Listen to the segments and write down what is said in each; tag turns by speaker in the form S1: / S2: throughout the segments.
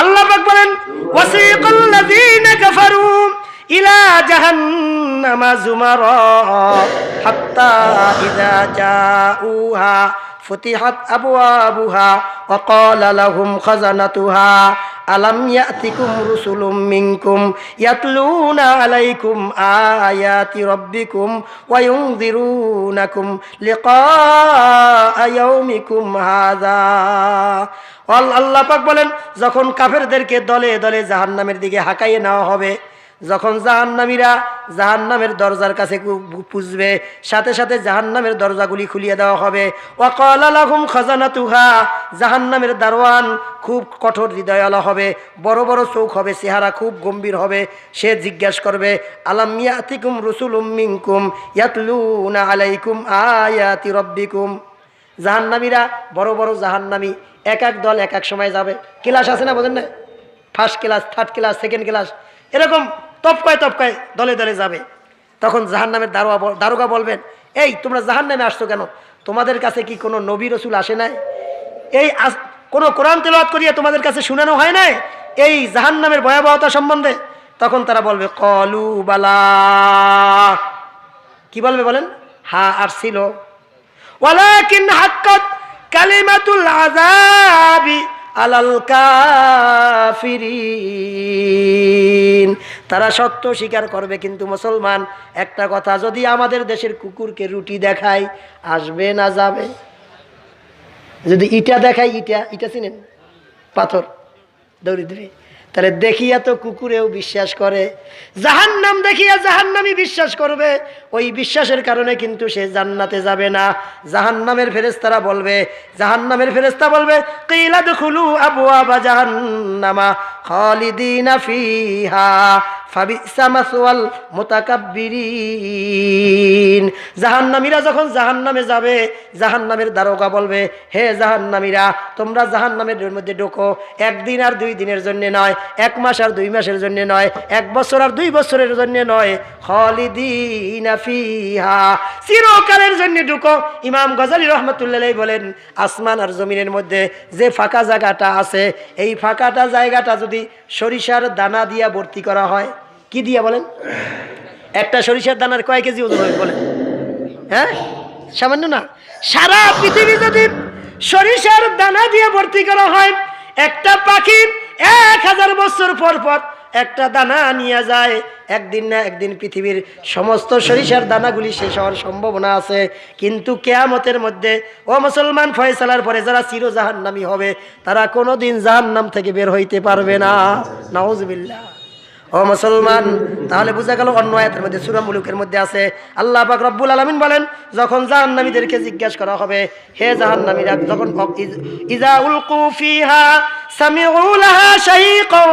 S1: আল্লাহ পাক বলেন ওয়াসিকাল লাযীনা কাফারু ইলা জাহান্নামা যুমারা হাত্তা ইযা জাউহা ফুতিহাত আবওয়াবুহা ওয়া ক্বালা লাহুম খাজানাতুহা আলাম ইয়াতিকুম রুসুলুম মিনকুম ইয়াতলুনা আলাইকুম আয়াতি রাব্বিকুম ওয়া ইউনযিরুনাকুম লিকা ইয়াউমিকুম হাযা। আল- আল্লাহ পাক বলেন, যখন কাফেরদেরকে দলে দলে জাহান্নামের দিকে হাঁকাইয়ে নেওয়া হবে যখন জাহান্নামীরা জাহান্নামের দরজার কাছে পুজবে, সাথে সাথে জাহান্নামের দরজাগুলি খুলিয়ে দেওয়া হবে। ওয়াকাল আলাহুম খাজানাতুহা, জাহান্নামের দারোয়ান খুব কঠোর হৃদয়ালা হবে, বড় বড় চোখ হবে, চেহারা খুব গম্ভীর হবে, সে জিজ্ঞাসা করবে, আলাম ইয়াতিকুম রসুলুম মিনকুম ইয়াতলুনা আলাইকুম আয়াতি রব্বিকুম? জাহান্নামীরা, বড় বড় জাহান্নামী, এক এক দল এক এক সময় যাবে। ক্লাস আছে না বোঝেন না first class third class second class এরকম তপকায় তপকায় দলে দলে যাবে। তখন জাহান্নামের দারোয়া দারোগা বলবেন, এই, তোমরা জাহান্নামে আসছো কেন? তোমাদের কাছে কি কোনো নবী রসুল আসে নাই? এই কোনো কোরআন তেলাওয়াত করিয়া তোমাদের কাছে শুনানো হয় নাই? এই জাহান্নামের ভয়াবহতা সম্বন্ধে? তখন তারা বলবে, কলু, বালা। কি বলবে বলেন? হা, আর ছিল। ওয়ালাকিন হাক্কাত কালিমাতুল আযাবি। আলাল কাফিরিন। তারা সত্য স্বীকার করবে, কিন্তু মুসলমান, একটা কথা, যদি আমাদের দেশের কুকুরকে রুটি দেখায়, আসবে না যাবে? যদি ইটা দেখায়, ইটা ইটা চিনেন? পাথর, দৌড়ি দিবে তাহলে দেখিয়া তো কুকুরেও বিশ্বাস করে। জাহান নাম দেখিয়া জাহান নামই বিশ্বাস করবে। ওই বিশ্বাসের কারণে কিন্তু সে জান্নাতে যাবে না। জাহান নামের ফেরেস্তারা বলবে জাহান নামের ফেরেস্তা বলবে, কিলা দুখুলু আবু আবা জাহান্নামা খালিদিনা ফিহা। ফাবিসা মাসওয়াল মুতাকাব্বিরিন। জাহান্নামীরা যখন জাহান্নামে যাবে, জাহান্নামের দারোগা বলবে, হে জাহান্নামীরা, তোমরা জাহান্নামের মধ্যে ঢোকো। একদিন আর দুই দিনের জন্য নয়, এক মাস আর দুই মাসের জন্য নয়, এক বছর আর দুই বছরের জন্য নয়। খালিদিনা ফিহা। চিরকালের জন্য ঢুকো। ইমাম গজালি রহমতুল্লাহ বলেন, আসমান আর জমিনের মধ্যে যে ফাঁকা জায়গাটা আছে, এই ফাঁকাটা জায়গাটা যদি সরিষার দানা দিয়া ভর্তি করা হয় কি দিয়া বলেন? একটা সরিষার দানার কয় কেজি ওজন হবে বলেন? হ্যাঁ? সামান্য না। সারা পৃথিবী যদি সরিষার দানা দিয়ে ভর্তি করা হয়, একটা পাখি এক হাজার বছর পর পর একটা দানা নিয়ে যায়। একদিন না একদিন পৃথিবীর সমস্ত সরিষার দানাগুলি শেষ হওয়ার সম্ভাবনা আছে। কিন্তু কেয়ামতের মধ্যে, ও মুসলমান, ফয়সালার পরে যারা চির জাহান্নামি হবে, তারা কোনো কোনোদিন জাহান্নাম থেকে বের হইতে পারবে না। নাউজবিল্লাহ। ও মুসলমান, তাহলে বোঝা গেল অন্য আয়াতের মধ্যে, সূরা মুলুকের মধ্যে আছে, আল্লাহ পাক রব্বুল আলমিন বলেন, যখন জাহান্নামীদেরকে জিজ্ঞাসা করা হবে, হে জাহান্নামীরা, যখন ইজা উলকু ফিহা سمعوا لها شهيقا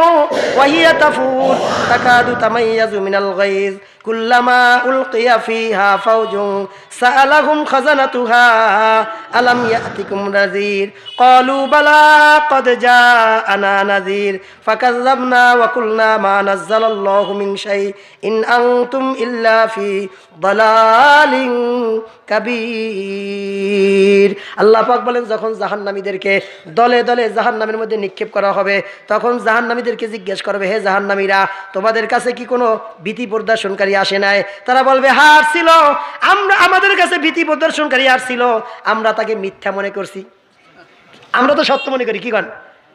S1: وهي تفور تكاد تميز من الغيظ كلما ألقي فيها فوج سألهم خزنتها ألم يأتكم نذير قالوا بلى قد جاءنا نذير فكذبنا وقلنا ما نزل الله من شيء إن أنتم إلا في ضلال কবির। আল্লাহ পাক বলেন, যখন জাহান্নামীদেরকে দলে দলে জাহান্নামের মধ্যে নিক্ষেপ করা হবে, তখন জাহান্নামীদেরকে জিজ্ঞেস করবে, হে জাহান্নামীরা, তোমাদের কাছে কি কোনো ভীতি প্রদর্শনকারী আসে নাই? তারা বলবে হ্যাঁ আসছিল আমরা, আমাদের কাছে ভীতি প্রদর্শনকারী আসছিল আমরা তাকে মিথ্যা মনে করছি। আমরা তো সত্য মনে করি, কি কন?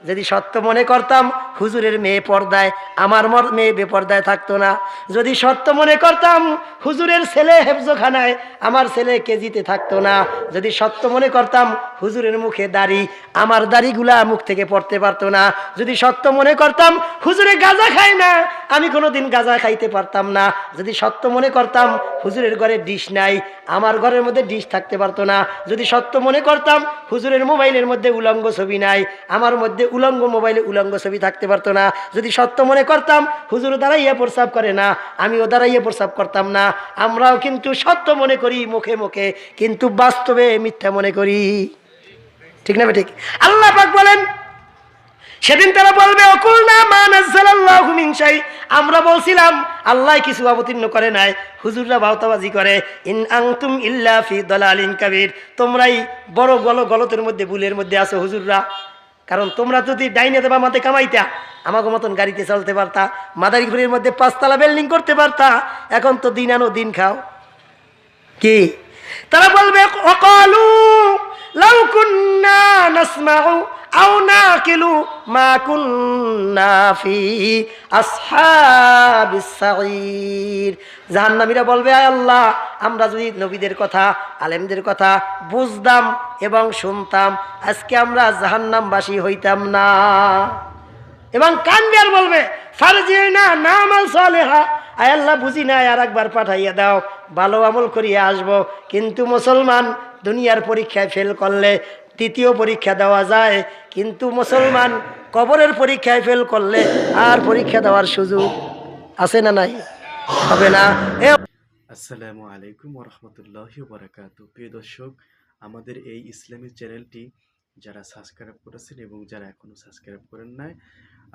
S1: যদি সত্য মনে করতাম, হুজুরের মেয়ে পর্দায়, আমার মর- মেয়ে বেপর্দায় থাকতো না। যদি সত্য মনে করতাম, হুজুরের ছেলে হেফজোখানায়, আমার ছেলে কেজিতে থাকতো না। যদি সত্য মনে করতাম, হুজুরের মুখে দাড়ি, আমার দাড়িগুলা মুখ থেকে পড়তে পারতো না। যদি সত্য মনে করতাম, হুজুরে গাঁজা খায় না, আমি কোনোদিন গাঁজা খাইতে পারতাম না। যদি সত্য মনে করতাম হুজুরের ঘরে ডিশ নাই, আমার ঘরের মধ্যে ডিশ থাকতে পারতো না। যদি সত্য মনে করতাম, হুজুরের মোবাইলের মধ্যে উলঙ্গ ছবি নাই, আমার মধ্যে উলঙ্গ মোবাইলে উলঙ্গ ছবি থাকতে পারতো না। যদি সত্য মনে করতাম হুজুর দাঁড়াইয়া প্রস্রাব করে না আমি আমিও দাঁড়াইয়া প্রস্রাব করতাম না। আমরাও কিন্তু সত্য মনে করি মুখে মুখে, কিন্তু বাস্তবে মিথ্যা মনে করি। ঠিক না ঠিক আল্লাহ পাক বলেন সেদিন তারা বলবে আমরা বলছিলাম, আল্লাহ কিছু অবতীর্ণ করে নাই। হুজুররা বাউতাবাজি করে। ইন আনতুম ইল্লা ফি দালালিন কাবীর। তোমরাই বড় গল গলতের মধ্যে ভুলের মধ্যে আছো হুজুররা। কারণ তোমরা যদি ডাইনে দেবা মাতে কামাইতা আমাকে মতন গাড়িতে চলতে পারতা মাদারীপুরের মধ্যে পাঁচতলা বিল্ডিং করতে পারতা, এখন তো দিন আনো দিন খাও। কি? তারা বলবে, অকালু লাউ কুন্না নাসমাউ আও নাকিলু মা কুন্না ফি আসহাবিস সাঈর জাহান্নামীরা বলবে, আয় আল্লাহ, আমরা যদি নবীদের কথা, আলেমদের কথা বুঝতাম এবং শুনতাম, আজকে আমরা জাহান্নামবাসী হইতাম না। এবং কান্দার বলবে, ফারজিনা নামাল সালেহা। আয় আল্লাহ, বুঝি না, আর একবার পাঠাইয়া দাও, ভালো আমল করিয়া আসব। কিন্তু মুসলমান দুনিয়ার পরীক্ষায় ফেল করলে তৃতীয় পরীক্ষা দেওয়া যায়। কিন্তু মুসলমান কবরের পরীক্ষায় ফেল করলে আর পরীক্ষা দেওয়ার সুযোগ আছে না নাই? হবে না?
S2: আসসালামু আলাইকুম ওরহমতুল্লাহ বারাকাত প্রিয় দর্শক, আমাদের এই ইসলামিক চ্যানেলটি যারা সাবস্ক্রাইব করেছেন এবং যারা এখনও সাবস্ক্রাইব করেন নাই,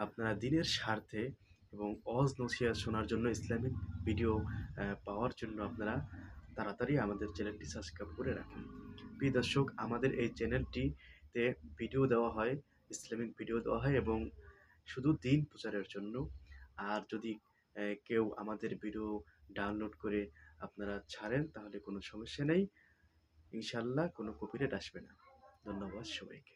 S2: আপনারা দিনের স্বার্থে এবং অজ নসিয়া শোনার জন্য ইসলামিক ভিডিও পাওয়ার জন্য আপনারা তাড়াতাড়ি আমাদের চ্যানেলটি সাবস্ক্রাইব করে রাখুন। প্রিয় দর্শক, আমাদের এই চ্যানেলটিতে ভিডিও দেওয়া হয়, ইসলামিক ভিডিও দেওয়া হয় এবং শুধু দিন প্রচারের জন্য। আর যদি কেউ আমাদের ভিডিও ডাউনলোড করে আপনারা ছাড়েন, তাহলে কোনো সমস্যা নেই। ইনশাল্লাহ কোনো কপিরাইট আসবে না। ধন্যবাদ সবাইকে।